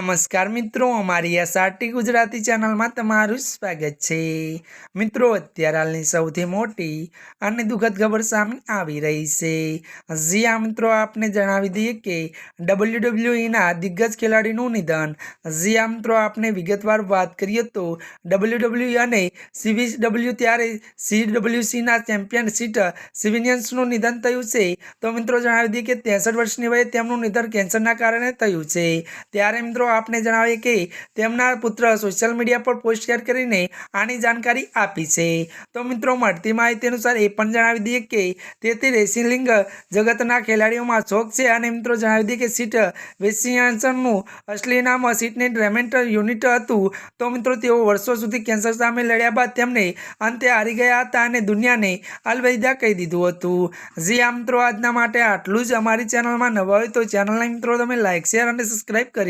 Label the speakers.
Speaker 1: નમસ્કાર મિત્રો, અમારી એસઆરટી ગુજરાતી ચેનલમાં તમારું સ્વાગત છે. મિત્રો, અત્યારે હાલની સૌથી મોટી અને દુઃખદ ખબર સામે આવી રહી છે. જી આ મિત્રો, આપને જણાવી દઈએ કે ડબલ્યુડબ્લ્યુઈના દિગ્ગજ ખેલાડીનું નિધન. જી આ મિત્રો, આપને વિગતવાર વાત કરીએ તો ડબલ્યુડબ્લ્યુઈ અને સીવીડબલ્યુ ત્યારે સીડબ્લ્યુસીના ચેમ્પિયન સીટ સિવિનિયન્સનું નિધન થયું છે. તો મિત્રો, જણાવી દઈએ કે ત્રેસઠ વર્ષની વયે તેમનું નિધન કેન્સરના કારણે થયું છે. ત્યારે, મિત્રો આપને જણાવીએ કે તેમના પુત્ર સોશિયલ મીડિયા પર પોસ્ટ શેર કરીને આની જાણકારી આપી છે. તો મિત્રો, મળતી માહિતી અનુસાર એ પણ જણાવી દઈએ કે તેથી રેસિંગ જગતના ખેલાડીઓમાં શોખ છે અને મિત્રો જણાવી દઈએ કે સીટ વેસિયાન્સનનું અસલી નામ સીટની ડ્રેમેન્ટ યુનિટ હતું. તો મિત્રો, તેઓ વર્ષો સુધી કેન્સર સામે લડ્યા બાદ તેમને અંતે હારી ગયા હતા અને દુનિયાને અલવિદા કહી દીધું હતું. જી આ મિત્રો, આજના માટે આટલું જ. અમારી ચેનલમાં નવા હોય તો ચેનલના મિત્રો, તમે લાઇક શેર અને સબસ્ક્રાઈબ કરી